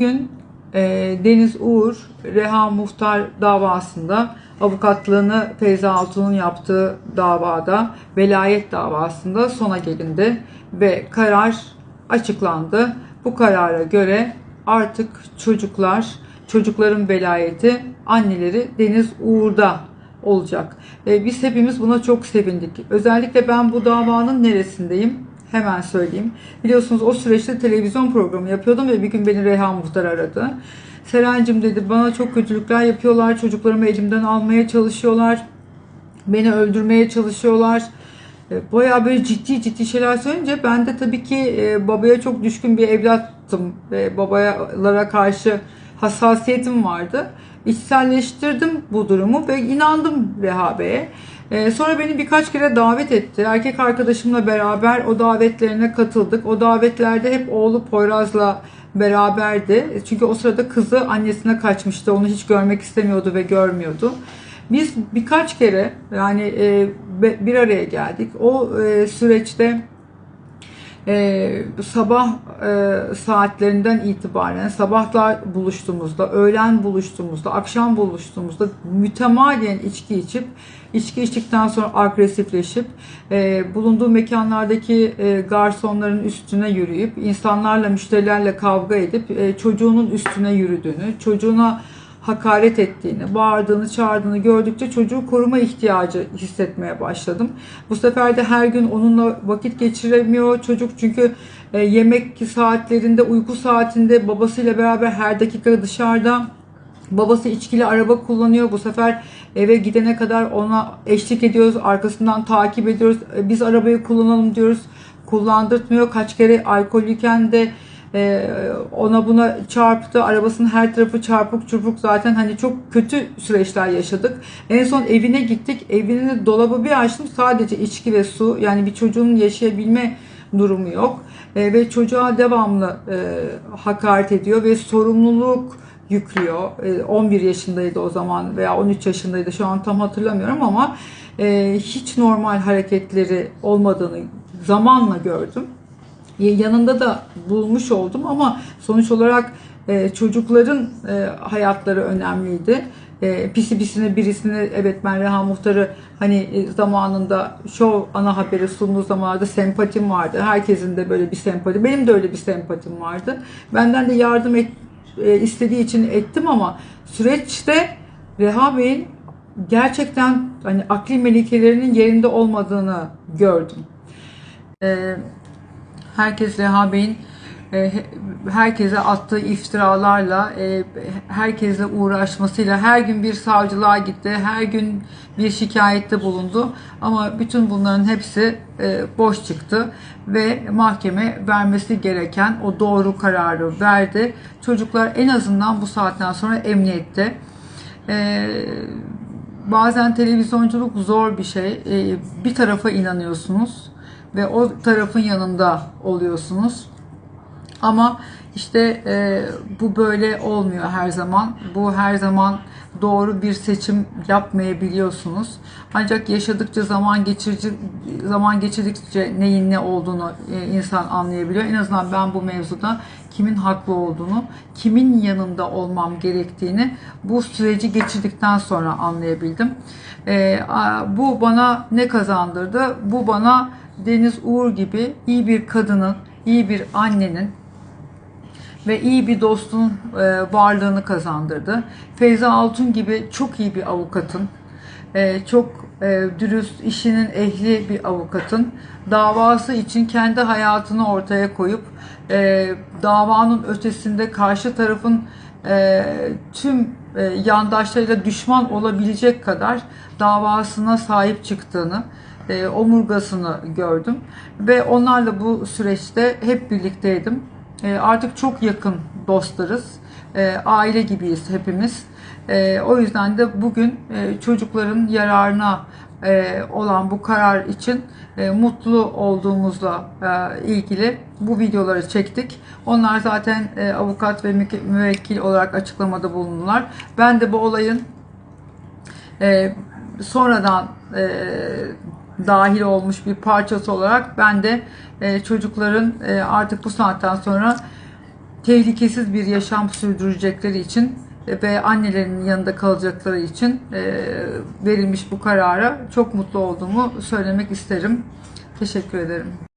bugün e, Deniz Uğur Reha Muhtar davasında avukatlığını Feyza Altun'un yaptığı davada velayet davasında sona gelindi ve karar açıklandı. Bu karara göre artık çocuklar, çocukların velayeti anneleri Deniz Uğur'da olacak. E, biz hepimiz buna çok sevindik. Özellikle ben bu davanın neresindeyim? Hemen söyleyeyim. Biliyorsunuz o süreçte televizyon programı yapıyordum ve bir gün beni Reha Muhtar aradı. Serencim dedi bana çok kötülükler yapıyorlar. Çocuklarımı elimden almaya çalışıyorlar. Beni öldürmeye çalışıyorlar. E, Bayağı böyle ciddi ciddi şeyler söyleyince ben de tabii ki e, babaya çok düşkün bir evlattım. Ve babalara karşı hassasiyetim vardı. İçselleştirdim bu durumu ve inandım Reha Bey'e. Ee, sonra beni birkaç kere davet etti. Erkek arkadaşımla beraber o davetlerine katıldık. O davetlerde hep oğlu Poyraz'la beraberdi. Çünkü o sırada kızı annesine kaçmıştı. Onu hiç görmek istemiyordu ve görmüyordu. Biz birkaç kere yani e, bir araya geldik. O e, süreçte e, sabah e, saatlerinden itibaren sabahlar buluştuğumuzda, öğlen buluştuğumuzda, akşam buluştuğumuzda mütemadiyen içki içip, içki içtikten sonra agresifleşip, e, bulunduğu mekanlardaki e, garsonların üstüne yürüyüp, insanlarla, müşterilerle kavga edip, e, çocuğunun üstüne yürüdüğünü, çocuğuna hakaret ettiğini, bağırdığını, çağırdığını gördükçe çocuğu koruma ihtiyacı hissetmeye başladım. Bu sefer de her gün onunla vakit geçiremiyor çocuk çünkü e, yemek saatlerinde, uyku saatinde babasıyla beraber her dakika dışarıda. Babası içkili araba kullanıyor. Bu sefer eve gidene kadar ona eşlik ediyoruz. Arkasından takip ediyoruz. E, Biz arabayı kullanalım diyoruz. Kullandırtmıyor. Kaç kere alkollüyken de ee, ona buna çarptı. Arabasının her tarafı çarpık çırpık zaten hani çok kötü süreçler yaşadık. En son evine gittik. Evinin dolabı bir açtım. Sadece içki ve su. Yani bir çocuğun yaşayabilme durumu yok. Ee, ve çocuğa devamlı e, hakaret ediyor ve sorumluluk yüklüyor. Ee, 11 yaşındaydı o zaman veya 13 yaşındaydı. Şu an tam hatırlamıyorum ama e, hiç normal hareketleri olmadığını zamanla gördüm yanında da bulmuş oldum ama sonuç olarak e, çocukların e, hayatları önemliydi. E, pisi pisine birisini evet ben Reha Muhtar'ı hani e, zamanında show ana haberi sunduğu zamanlarda sempatim vardı. Herkesin de böyle bir sempati. Benim de öyle bir sempatim vardı. Benden de yardım et, istediği için ettim ama süreçte Reha Bey'in gerçekten hani akli melikelerinin yerinde olmadığını gördüm. Eee herkes Reha Bey'in e, herkese attığı iftiralarla, e, herkesle uğraşmasıyla her gün bir savcılığa gitti, her gün bir şikayette bulundu. Ama bütün bunların hepsi e, boş çıktı ve mahkeme vermesi gereken o doğru kararı verdi. Çocuklar en azından bu saatten sonra emniyette. Bazen televizyonculuk zor bir şey. Bir tarafa inanıyorsunuz ve o tarafın yanında oluyorsunuz. Ama işte e, bu böyle olmuyor her zaman. Bu her zaman doğru bir seçim yapmayabiliyorsunuz. Ancak yaşadıkça zaman geçirici zaman geçirdikçe neyin ne olduğunu e, insan anlayabiliyor. En azından ben bu mevzuda kimin haklı olduğunu, kimin yanında olmam gerektiğini bu süreci geçirdikten sonra anlayabildim. E, bu bana ne kazandırdı? Bu bana Deniz Uğur gibi iyi bir kadının, iyi bir annenin ve iyi bir dostun e, varlığını kazandırdı. Feyza Altun gibi çok iyi bir avukatın, e, çok e, dürüst, işinin ehli bir avukatın davası için kendi hayatını ortaya koyup davanın ötesinde karşı tarafın tüm yandaşlarıyla düşman olabilecek kadar davasına sahip çıktığını, e, omurgasını gördüm ve onlarla bu süreçte hep birlikteydim. E, artık çok yakın dostlarız, e, aile gibiyiz hepimiz. O yüzden de bugün çocukların yararına olan bu karar için mutlu olduğumuzla ilgili bu videoları çektik. Onlar zaten avukat ve müvekkil olarak açıklamada bulundular. Ben de bu olayın sonradan dahil olmuş bir parçası olarak ben de e, çocukların e, artık bu saatten sonra tehlikesiz bir yaşam sürdürecekleri için ve annelerinin yanında kalacakları için e, verilmiş bu karara çok mutlu olduğumu söylemek isterim. Teşekkür ederim.